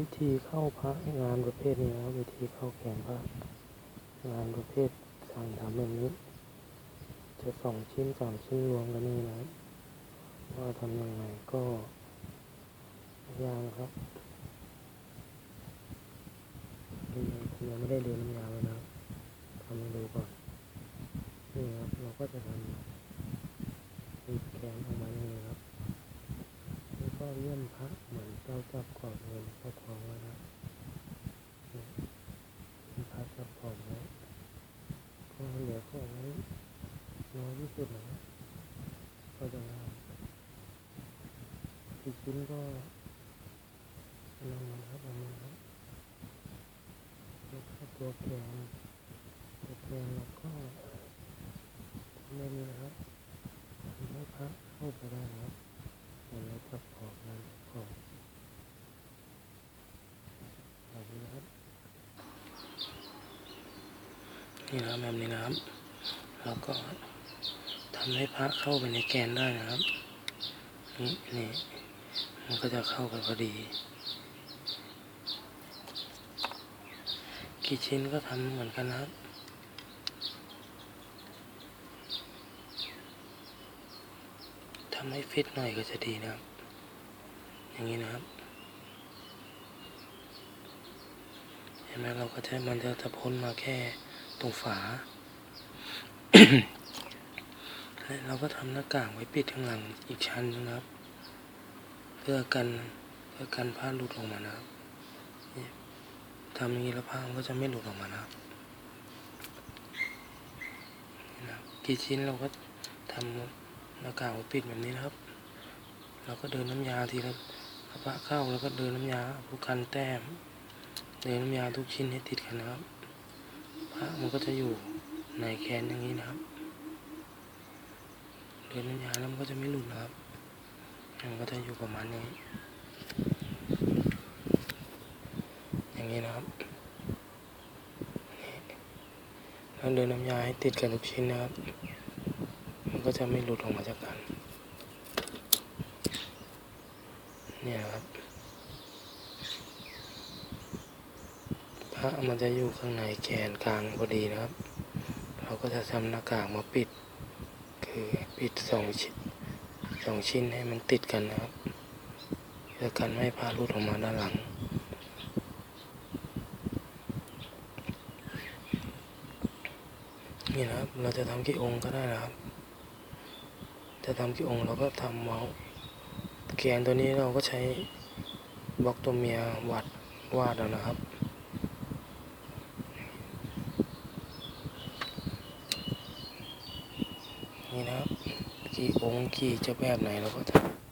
วิธีเข้าพระงานประเภทนี้นะครับวิธีเข้าแขนพระงานประเภทสั่งทำแบบนี้ จะสองชิ้นสามชิ้นรวมกันนี่นะว่าทำยังไงก็ยากครับนี่ผมยังไม่ได้เรียนน้ำยาเลยนะทำให้ดูก่อนนี่ครับเราก็จะทำแขนออกมาอย่างนี้ครับ แล้ว ก็เลื่อนพระเหมือนเราจับกรอบเงินเข้าท้องแล้วนะนี่เลื่อนพระจับกรอบไว้ก็เหลือของไว้น้อยที่สุดนะก็จะง่ายอีกชิ้นก็นั่นนะครับอันนี้ครับแล้วก็ตัวแกนตัวแกนเราก็ทำแบบนี้นะครับทำให้พระเข้าไปได้นะครับ อนเราจับขอบนั้นขอบแบบนี้นะครับนี่นะครับแบบนี้นะครับเราก็ทำให้พระเข้าไปในแกนได้นะครับ นี่นี่มันก็จะเข้าไปพอดี กี่ชิ้นก็ทำเหมือนกันนะครับ ทำให้ฟิตหน่อยก็จะดีนะครับ อย่างนี้นะครับ เห็นไหมเราก็จะมันจะจะพ้นมาแค่ตรงฝา และเราก็ทำหน้ากากไว้ปิดข้างหลังอีกชั้นนะครับ เพื่อกันเพื่อกันผ้าหลุดออกมานะครับทำอย่างนี้แล้วผ้ามันก็จะไม่หลุดออกมานะครับนี่นะครับกี่ชิ้นเราก็ทำ หน้ากากไว้ปิดแบบนี้นะครับ เราก็เดินน้ำยาทีละพระเข้าแล้วก็เดินน้ำยาผูกันแต้ม เดินน้ำยาทุกชิ้นให้ติดกันนะครับพระมันก็จะอยู่ในแขนอย่างนี้นะครับ เดินน้ำยาแล้วมันก็จะไม่หลุดนะครับ มันก็จะอยู่ประมาณนี้ อย่างนี้นะครับแล้วเดินน้ำยาให้ติดกันทุกชิ้นนะครับ ก็จะไม่หลุดออกมาจากกัน เนี่ยครับ พระมันจะอยู่ข้างในแกนกลางพอดีนะครับ เราก็จะทำหน้ากากมาปิด คือปิดสองชิ้นสองชิ้นให้มันติดกันนะครับเพื่อกันไม่ให้พระหลุดออกมาด้านหลังนี่นะครับ เราจะทำกี่องค์ก็ได้นะครับ จะทำกี่องค์เราก็ทำเมาส์แกนตัวนี้เราก็ใช้บล็อกตัวเมียวัดวาดเอานะครับ นี่นะครับ กี่องค์กี่จะแบบไหนเราก็ทำ